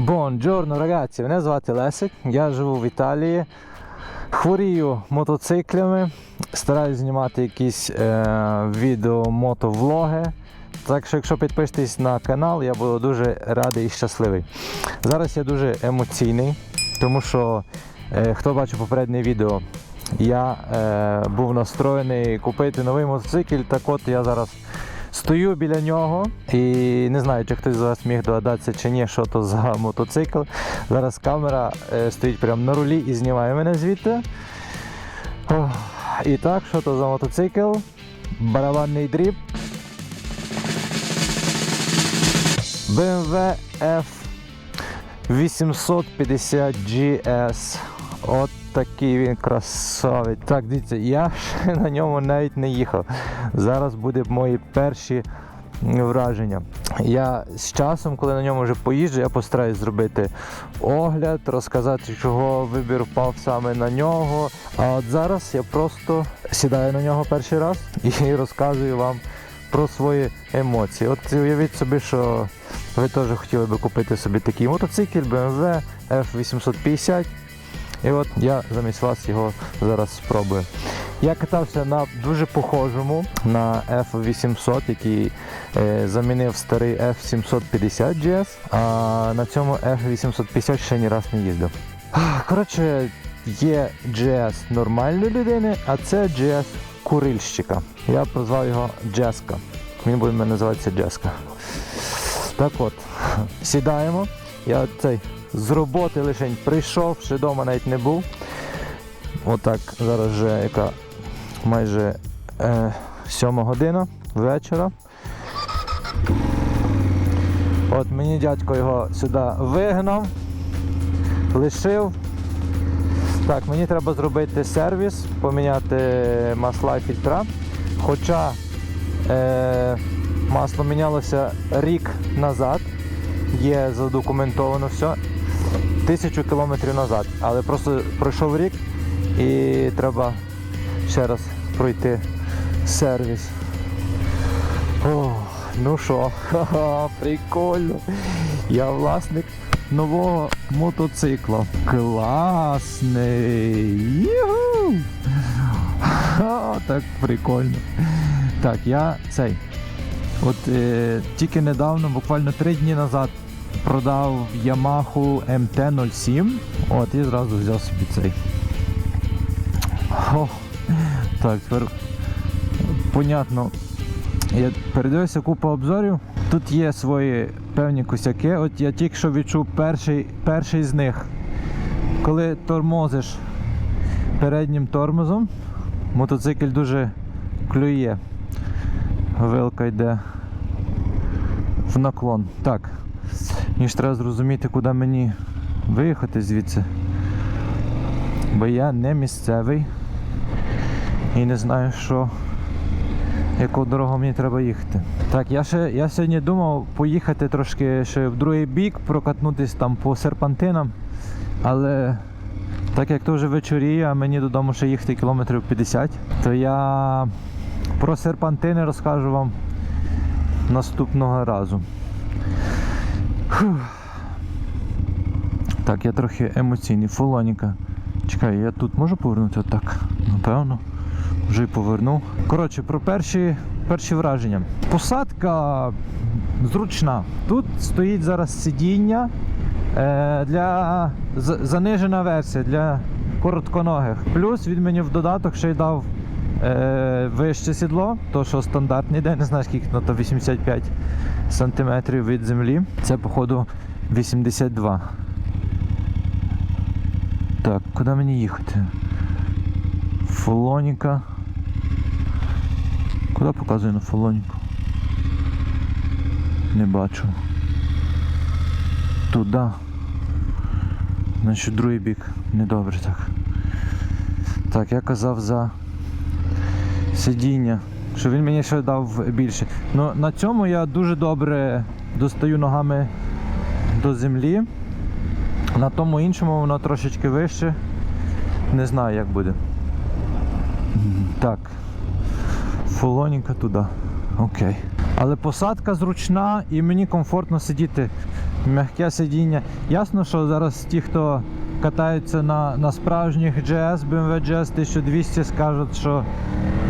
Бонджорно, ragazzi, мене звати Лесик, я живу в Італії. Хворію мотоциклями, стараюсь знімати якісь е, відео мотовлоги. Так що, якщо підпишетесь на канал, я буду дуже радий і щасливий. Зараз я дуже емоційний, тому що е, хто бачив попереднє відео, я е, був настроєний купити новий мотоцикл. Так от я зараз стою біля нього і не знаю, чи хтось з вас міг догадатися чи ні, що то за мотоцикл. Зараз камера е, стоїть прямо на рулі і знімає мене звідти. І так, що то за мотоцикл? Барабанний дріб. BMW F850 GS. От такий він красавець. Так, дивіться, я ще на ньому навіть не їхав. Зараз буде мої перші враження. Я з часом, коли на ньому вже поїжджу, я постараюсь зробити огляд, розказати, чого вибір впав саме на нього. А от зараз я просто сідаю на нього перший раз і розказую вам про свої емоції. От уявіть собі, що ви теж хотіли би купити собі такий мотоцикл BMW F850. І от я замість вас його зараз спробую. Я катався на дуже похожому на F800, який е, замінив старий F750 GS, а на цьому F850 ще ні раз не їздив. Коротше, є GS нормальної людини, а це GS курильщика. Я прозвав його Джеска. Він буде називатися Джеска. Так от, сідаємо. Я цей з роботи лише прийшов, ще вдома навіть не був. Отак, зараз вже яка майже е, 7 година вечора. От мені дядько його сюди вигнав, лишив. Так, мені треба зробити сервіс, поміняти масла і фільтра. Хоча е, масло мінялося рік назад, є задокументовано все. Тисячу кілометрів назад. Але просто пройшов рік і треба ще раз пройти сервіс. О, ну що, прикольно. Я власник нового мотоцикла. Класний! Юху! Ха, так прикольно. Так, я цей. От е, тільки недавно, буквально три дні назад, продав Yamaha MT-07. От і зразу взяв собі цей. О, так, тепер понятно. Я передивився купу обзорів. Тут є свої певні косяки. От я тільки що відчув перший, перший з них. Коли тормозиш переднім тормозом, мотоцикл дуже клює. Вилка йде в наклон. Так. Мені ж треба зрозуміти, куди мені виїхати звідси. Бо я не місцевий і не знаю, що яку дорогу мені треба їхати. Так, я ще я сьогодні думав поїхати трошки ще в другий бік, прокатнутися там по серпантинам, але так як то вже вечоріє, а мені додому ще їхати кілометрів 50, то я про серпантини розкажу вам наступного разу. Так, я трохи емоційний. Фолоніка. Чекай, я тут можу повернути отак? Напевно. Вже й повернув. Коротше, про перші, перші враження. Посадка зручна. Тут стоїть зараз сидіння е, для занижена версія для коротконогих. Плюс він мені в додаток ще й дав е, вище сідло, то що стандартний день, не знаю скільки, ну то 85 сантиметрів від землі. Це, походу, 82. Так, куди мені їхати? Фолоніка. Куди показує на фолоніку? Не бачу. Туди. Значить, другий бік. Недобре так. Так, я казав за сидіння, що він мені ще дав більше. Ну, на цьому я дуже добре достаю ногами до землі. На тому іншому воно трошечки вище. Не знаю, як буде. Так. Фолоніка туди. Окей. Але посадка зручна і мені комфортно сидіти М'яке сидіння. Ясно, що зараз ті, хто катаються на, на справжніх GS, BMW GS 1200, скажуть, що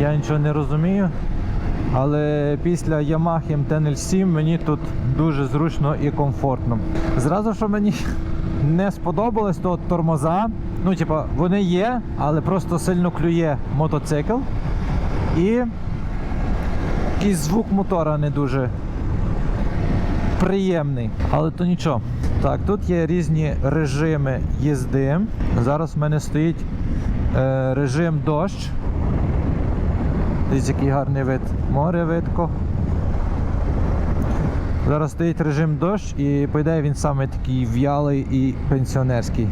я нічого не розумію. Але після Yamaha MT-07 мені тут дуже зручно і комфортно. Зразу, що мені не сподобалось, то тормоза. Ну, типа, вони є, але просто сильно клює мотоцикл. І якийсь звук мотора не дуже приємний. Але то нічого. Так, тут є різні режими їзди. Зараз в мене стоїть е, режим дощ. Дивіться, який гарний вид. Море видко. Зараз стоїть режим дощ і по ідеї він саме такий в'ялий і пенсіонерський.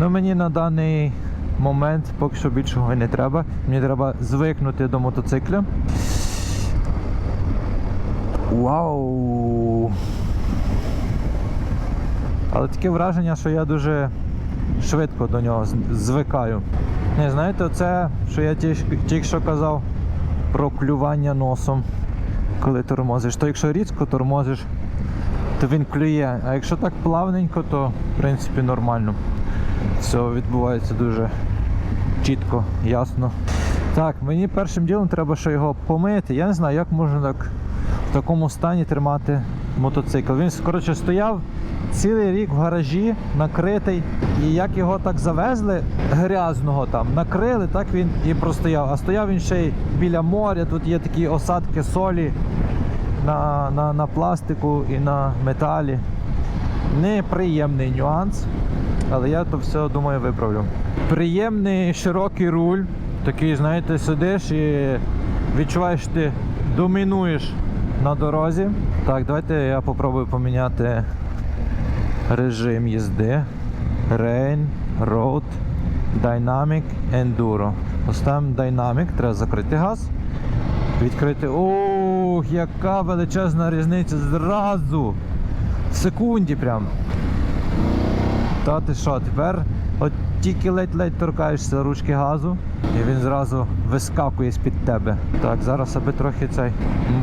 Ну мені на даний момент поки що більшого не треба. Мені треба звикнути до мотоцикля. Вау! Але таке враження, що я дуже швидко до нього звикаю. Не, знаєте, це, що я тільки, що казав про клювання носом, коли тормозиш. То якщо різко тормозиш, то він клює. А якщо так плавненько, то в принципі нормально. Все відбувається дуже чітко, ясно. Так, мені першим ділом треба ще його помити. Я не знаю, як можна так в такому стані тримати мотоцикл. Він коротше стояв цілий рік в гаражі, накритий. І як його так завезли, грязного там, накрили, так він і простояв. А стояв він ще й біля моря, тут є такі осадки солі на, на, на пластику і на металі. Неприємний нюанс, але я то все думаю виправлю. Приємний широкий руль. Такий, знаєте, сидиш і відчуваєш, ти домінуєш на дорозі. Так, давайте я попробую поміняти режим їзди. Rain, Road, Dynamic, Enduro. Поставимо Dynamic, треба закрити газ. Відкрити. Ох, яка величезна різниця зразу. В секунді прям. Та ти що, тепер от тільки ледь-ледь торкаєшся ручки газу, і він зразу вискакує з-під тебе. Так, зараз аби трохи цей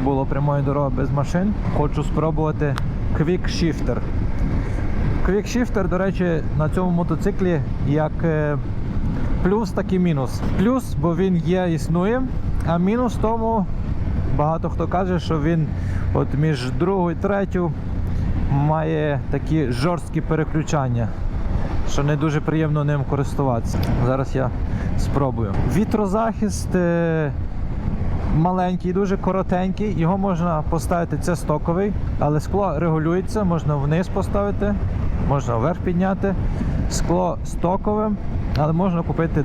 було прямої дороги без машин. Хочу спробувати Quick Shifter, до речі, на цьому мотоциклі як е, плюс, так і мінус. Плюс, бо він є, існує, а мінус тому багато хто каже, що він от між другою і третю має такі жорсткі переключання, що не дуже приємно ним користуватися. Зараз я спробую. Вітрозахист е, маленький, дуже коротенький. Його можна поставити, це стоковий, але скло регулюється, можна вниз поставити, можна вверх підняти. Скло стокове, але можна купити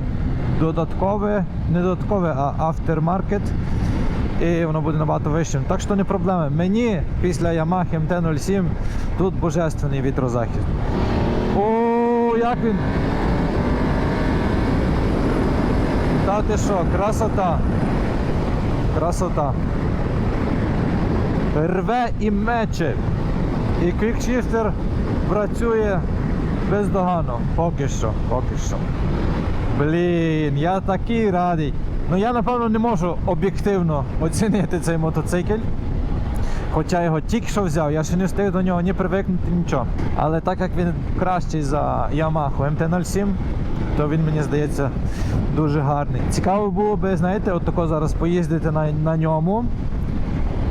додаткове, не додаткове, а aftermarket і воно буде набагато вищим. Так що не проблема. Мені після Yamaha MT-07 тут божественний вітрозахист. О, як він. Та ти що, красота. Красота. Рве і мече. І квікшіфтер працює бездоганно. Поки що, поки що. Блін, я такий радий. Ну я напевно не можу об'єктивно оцінити цей мотоцикл. Хоча його тільки що взяв, я ще не встиг до нього ні привикнути, нічого. Але так як він кращий за Yamaha MT-07, то він мені здається дуже гарний. Цікаво було би, знаєте, от тако зараз поїздити на, на ньому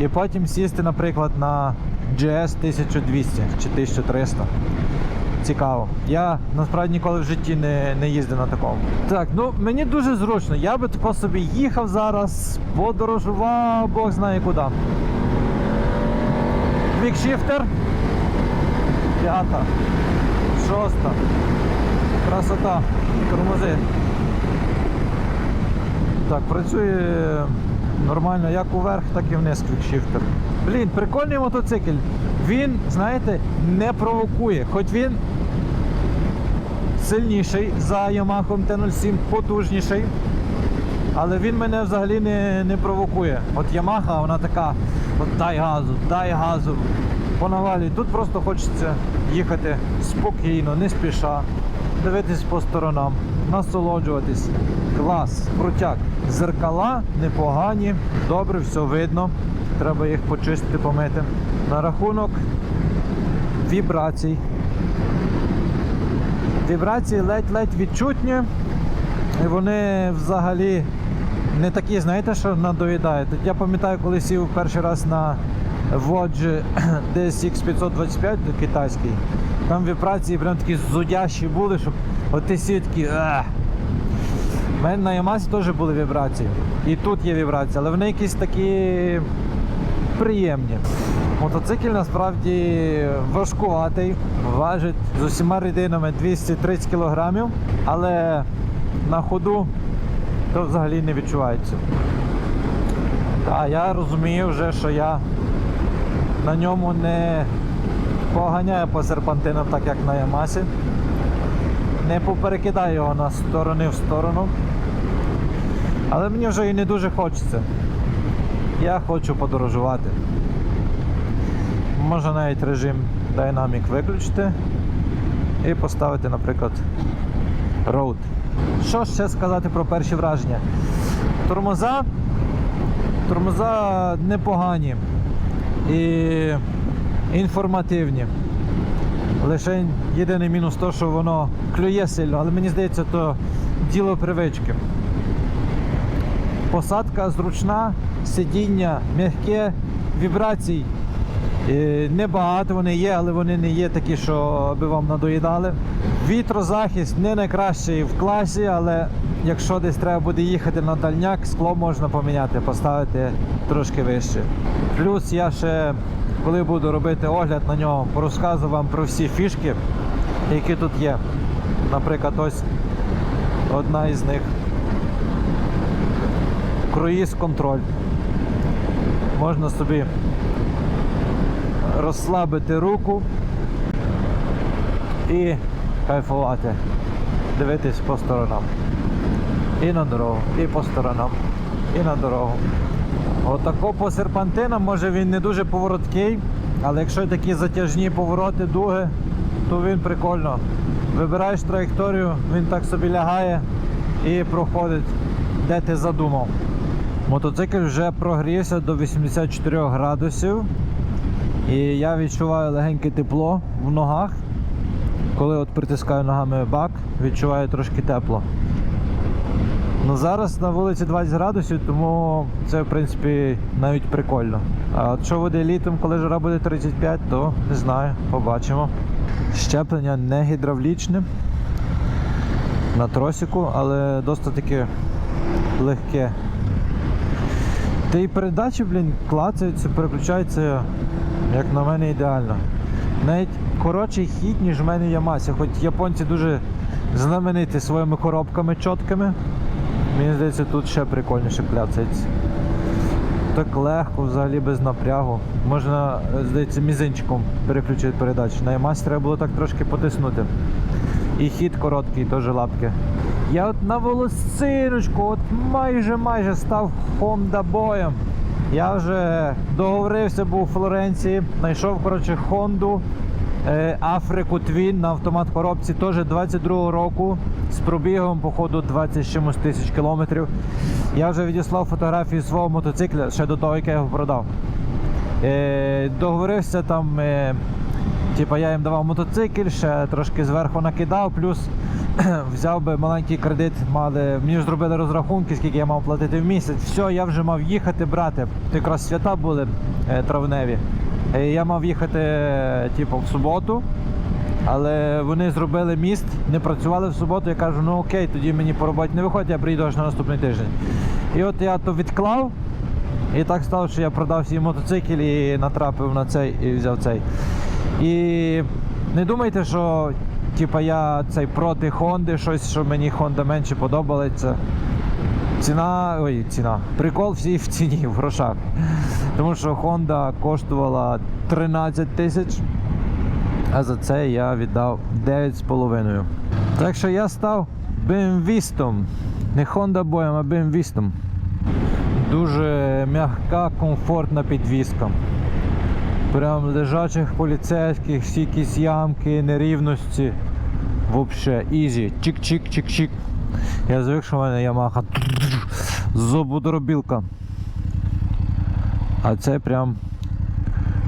і потім сісти, наприклад, на GS 1200 чи 1300. Цікаво. Я насправді ніколи в житті не, не їздив на такому. Так, ну мені дуже зручно. Я би тако собі їхав зараз, подорожував, Бог знає куди. Квікшіфтер. П'ята. Шоста. Красота. Тормози. Так, працює нормально як уверх, так і вниз квікшіфтер. Блін, прикольний мотоцикл. Він, знаєте, не провокує. Хоч він сильніший за Yamaha MT-07, потужніший. Але він мене взагалі не, не провокує. От Yamaha, вона така, от дай газу, дай газу. Понавалюй. Тут просто хочеться їхати спокійно, не спіша, дивитись по сторонам, насолоджуватись. Клас, крутяк. Зеркала непогані, добре, все видно. Треба їх почистити, помити. На рахунок вібрацій. Вібрації ледь-ледь відчутні. І вони взагалі не такі, знаєте, що надоїдають. Я пам'ятаю, коли сів перший раз на Vogue DSX 525 китайський, там вібрації прям такі зудящі були, щоб от ти сів такий. «Ах». Мене на Ямасі теж були вібрації. І тут є вібрації, але вони якісь такі приємні. Мотоцикл насправді важкуватий, важить з усіма рідинами 230 кг, але на ходу то взагалі не відчувається. А я розумію вже, що я на ньому не поганяю по серпантинам, так як на Ямасі. Не поперекидаю його на сторони в сторону. Але мені вже і не дуже хочеться. Я хочу подорожувати. Можна навіть режим Dynamic виключити і поставити, наприклад, Road. Що ще сказати про перші враження? Тормоза. Тормоза непогані і інформативні. Лише єдиний мінус то, що воно клює сильно, але мені здається, то діло привички. Посадка зручна, сидіння м'яке, вібрацій е, небагато вони є, але вони не є такі, що аби вам надоїдали. Вітрозахист не найкращий в класі, але якщо десь треба буде їхати на дальняк, скло можна поміняти, поставити трошки вище. Плюс я ще, коли буду робити огляд на нього, порозказую вам про всі фішки, які тут є. Наприклад, ось одна із них. Круїз контроль. Можна собі розслабити руку і кайфувати, дивитись по сторонам. І на дорогу, і по сторонам, і на дорогу. Отако по серпантинам, може він не дуже повороткий, але якщо такі затяжні повороти, дуги, то він прикольно. Вибираєш траєкторію, він так собі лягає і проходить, де ти задумав. Мотоцикл вже прогрівся до 84 градусів. І я відчуваю легеньке тепло в ногах. Коли от притискаю ногами бак, відчуваю трошки тепло. Ну зараз на вулиці 20 градусів, тому це в принципі навіть прикольно. А що буде літом, коли жара буде 35, то не знаю, побачимо. Щеплення не гідравлічне на тросику, але досить таки легке. Та і передачі, блін, клацаються, переключаються, як на мене, ідеально. Навіть коротший хід, ніж в мене Ямасі. Хоч японці дуже знамениті своїми коробками чіткими. Мені здається, тут ще прикольніше кляцається. Так легко, взагалі без напрягу. Можна, здається, мізинчиком переключити передачі. На Ямасі треба було так трошки потиснути. І хід короткий, теж лапки. Я от на волосиночку, от майже майже став Honda боєм. Я вже договорився, був у Флоренції, знайшов коротше Хонду е, Африку Твін на автомат коробці, теж 22 року з пробігом, походу, 20 з чимось тисяч кілометрів. Я вже відіслав фотографії свого мотоцикля ще до того, як я його продав. Е, договорився там. Типа я їм давав мотоцикл, ще трошки зверху накидав, плюс взяв би маленький кредит, мали, мені зробили розрахунки, скільки я мав платити в місяць. Все, я вже мав їхати брати. Якраз свята були е, травневі. Е, я мав їхати е, типу, в суботу, але вони зробили міст, не працювали в суботу. Я кажу, ну окей, тоді мені по роботі не виходить, я приїду аж на наступний тиждень. І от я то відклав. І так стало, що я продав свій мотоцикл і натрапив на цей і взяв цей. І не думайте, що типа, я цей проти Хонди, щось, що мені Honda менше подобається. Ціна, ой, ціна. Прикол всі в ціні, в грошах. Тому що Honda коштувала 13 тисяч, а за це я віддав 9,5. Так що я став бемвістом. Не Honda боєм, а бемвістом. Дуже м'яка, комфортна підвізка. Прям лежачих поліцейських, всі якісь ямки, нерівності. Вообще, ізі. Чик-чик-чик-чик. Я звик, що в мене Ямаха зубодоробілка. А це прям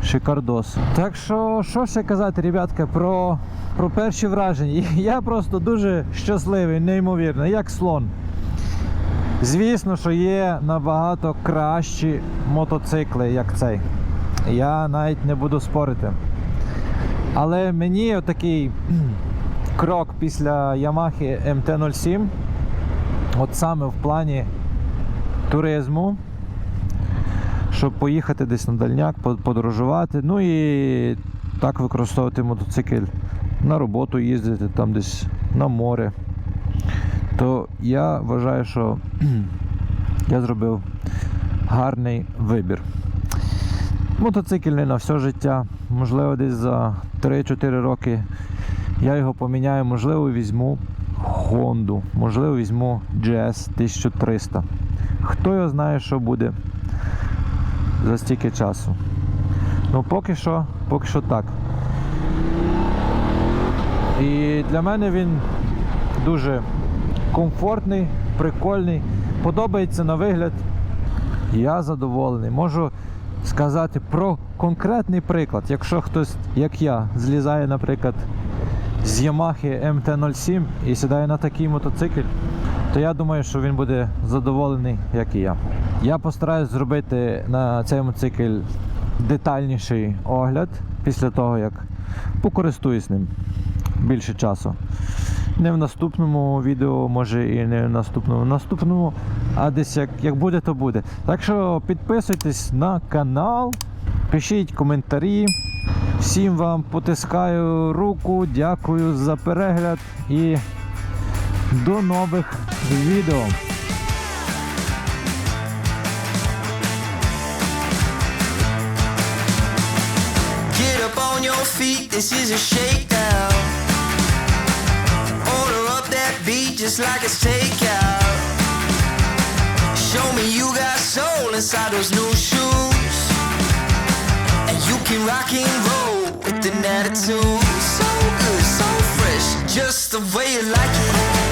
Шикардос. Так що, що ще казати, ребятка, про, про перші враження. Я просто дуже щасливий, неймовірно, як слон. Звісно, що є набагато кращі мотоцикли, як цей. Я навіть не буду спорити. Але мені отакий крок після Yamaha MT-07, от саме в плані туризму, щоб поїхати десь на дальняк, подорожувати. Ну і так використовувати мотоцикл на роботу їздити, там десь на море. То я вважаю, що я зробив гарний вибір. Мотоцикл не на все життя. Можливо, десь за 3-4 роки я його поміняю, можливо, візьму Honda, можливо, візьму GS 1300. Хто його знає, що буде за стільки часу. Ну, поки що, поки що так. І для мене він дуже комфортний, прикольний, подобається на вигляд. Я задоволений. Можу сказати про конкретний приклад. Якщо хтось, як я, злізає, наприклад, з Yamaha MT-07 і сідає на такий мотоцикл, то я думаю, що він буде задоволений, як і я. Я постараюсь зробити на цей мотоцикл детальніший огляд після того, як покористуюсь ним більше часу. Не в наступному відео, може і не в наступному, в наступному, а десь як, як буде, то буде. Так що підписуйтесь на канал, пишіть коментарі. Всім вам потискаю руку, дякую за перегляд і до нових відео. Feet, this is a shakedown. Order up that beat just like it's takeout. Show me you got soul inside those new shoes. Can rock and roll with an attitude. So good, so fresh, just the way you like it.